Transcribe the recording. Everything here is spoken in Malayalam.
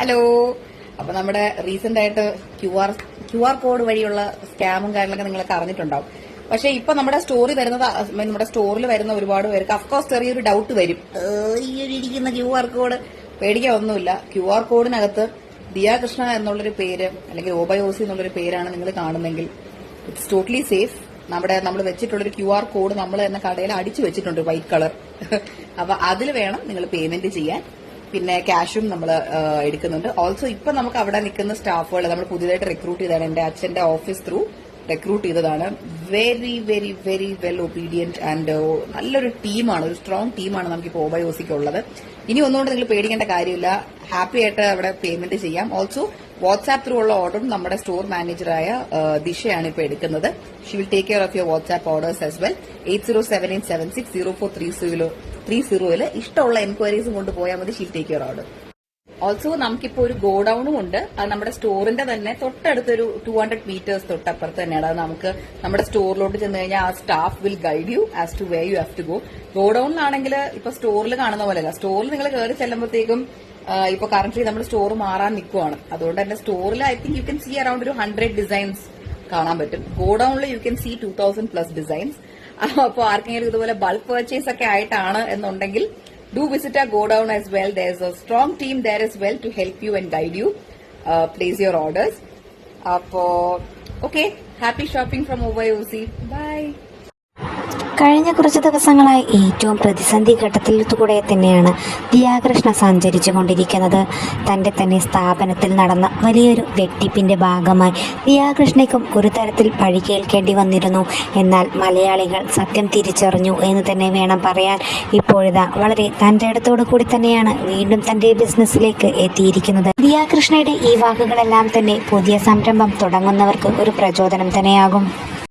ഹലോ അപ്പൊ നമ്മുടെ റീസെന്റ് ആയിട്ട് Q R Q R code വഴിയുള്ള സ്കാമും കാര്യങ്ങളൊക്കെ നിങ്ങളൊക്കെ അറിഞ്ഞിട്ടുണ്ടാവും. പക്ഷെ ഇപ്പൊ നമ്മുടെ സ്റ്റോറി വരുന്നത് നമ്മുടെ സ്റ്റോറിൽ വരുന്ന ഒരുപാട് പേർക്ക് അഫ്കോഴ്സ് ചെറിയൊരു ഡൗട്ട് വരും. ഈ ഒരു ഇരിക്കുന്ന ക്യു ആർ കോഡ് പേടിക്കാൻ ഒന്നുമില്ല. ക്യു ആർ കോഡിനകത്ത് ദിയാകൃഷ്ണ എന്നുള്ളൊരു പേര് അല്ലെങ്കിൽ ഓബയോസി എന്നുള്ളൊരു പേരാണ് നിങ്ങൾ കാണുന്നെങ്കിൽ ഇറ്റ്സ് ടോട്ടലി സേഫ് നമ്മുടെ നമ്മൾ വെച്ചിട്ടുള്ളൊരു ക്യു ആർ കോഡ് നമ്മൾ എന്ന കടയിൽ അടിച്ചു വെച്ചിട്ടുണ്ട് വൈറ്റ് കളർ അപ്പൊ അതിൽ വേണം നിങ്ങൾ പേയ്മെന്റ് ചെയ്യാൻ. പിന്നെ ക്യാഷും നമ്മൾ എടുക്കുന്നുണ്ട്. ഓൾസോ ഇപ്പൊ നമുക്ക് അവിടെ നിൽക്കുന്ന സ്റ്റാഫുകൾ നമ്മൾ പുതിയതായിട്ട് റിക്രൂട്ട് ചെയ്തതാണ്. എന്റെ അച്ഛന്റെ ഓഫീസ് ത്രൂ റിക്രൂട്ട് ചെയ്തതാണ്. Very very very well obedient and നല്ലൊരു ടീമാണ്. ഒരു സ്ട്രോങ് ടീമാണ് നമുക്ക് ഇപ്പോൾ ഓബയോസിക്ക് ഉള്ളത്. ഇനി ഒന്നുകൊണ്ട് നിങ്ങൾ പേടിക്കേണ്ട കാര്യമില്ല. ഹാപ്പി ആയിട്ട് അവിടെ പേയ്മെന്റ് ചെയ്യാം. ഓൾസോ വാട്സ്ആപ്പ് ത്രൂ ഉള്ള ഓർഡറും നമ്മുടെ സ്റ്റോർ മാനേജറായ ദിശയാണ് ഇപ്പോൾ എടുക്കുന്നത്. She will take care of your WhatsApp orders as well eight zero seven eight seven six zero four three zero three സീറോയിൽ ഇഷ്ടമുള്ള എൻക്വയറീസ് കൊണ്ട് പോയാൽ മതി she'll take your order. Also നമുക്കിപ്പോ ഒരു ഗോഡൌണും ഉണ്ട്. അത് നമ്മുടെ സ്റ്റോറിന്റെ തന്നെ തൊട്ടടുത്തൊരു ടു ഹൺഡ്രഡ് മീറ്റേഴ്സ് തൊട്ടപ്പുറത്ത് തന്നെയാണ്. അത് നമുക്ക് നമ്മുടെ സ്റ്റോറിലോട്ട് ചെന്ന് കഴിഞ്ഞാൽ ആ staff will guide you as to way you have to go ഗോഡൌണിലാണെങ്കിൽ ഇപ്പൊ സ്റ്റോറിൽ കാണുന്ന പോലെയല്ല. സ്റ്റോറിൽ നിങ്ങൾ കയറി ചെല്ലുമ്പോഴത്തേക്കും ഇപ്പൊ കറന്റ് നമ്മുടെ സ്റ്റോർ മാറാൻ നിൽക്കുവാണ് അതുകൊണ്ട് തന്നെ സ്റ്റോറിൽ I think you can see around ഒരു ഹൺഡ്രഡ് ഡിസൈൻസ് കാണാൻ പറ്റും. ഗോഡൌണിൽ you can see two thousand plus designs അപ്പോൾ ആർക്കെങ്കിലും ഇതുപോലെ ബൾക്ക് പർച്ചേസ് ഒക്കെ ആയിട്ടാണ് എന്നുണ്ടെങ്കിൽ ഡു വിസിറ്റ് ആ godown as well there is a strong team there is well to help you and guide you place your orders അപ്പോ okay happy shopping from OYOC bye കഴിഞ്ഞ കുറച്ച് ദിവസങ്ങളായി ഏറ്റവും പ്രതിസന്ധി ഘട്ടത്തിലൂടെ തന്നെയാണ് ദിയാകൃഷ്ണ സഞ്ചരിച്ചു കൊണ്ടിരിക്കുന്നത് തന്റെ തന്നെ സ്ഥാപനത്തിൽ നടന്ന വലിയൊരു വെട്ടിപ്പിന്റെ ഭാഗമായി ദിയാകൃഷ്ണയ്ക്കും ഒരു തരത്തിൽ പഴി കേൾക്കേണ്ടി വന്നിരുന്നു. എന്നാൽ മലയാളികൾ സത്യം തിരിച്ചറിഞ്ഞു എന്ന് തന്നെ വേണം പറയാൻ. ഇപ്പോഴിതാ വളരെ തന്റെ ഇടത്തോടു കൂടി തന്നെയാണ് വീണ്ടും തന്റെ ബിസിനസ്സിലേക്ക് എത്തിയിരിക്കുന്നത്. ദിയാകൃഷ്ണയുടെ ഈ വാക്കുകളെല്ലാം തന്നെ പുതിയ സംരംഭം തുടങ്ങുന്നവർക്ക് ഒരു പ്രചോദനം തന്നെയാകും.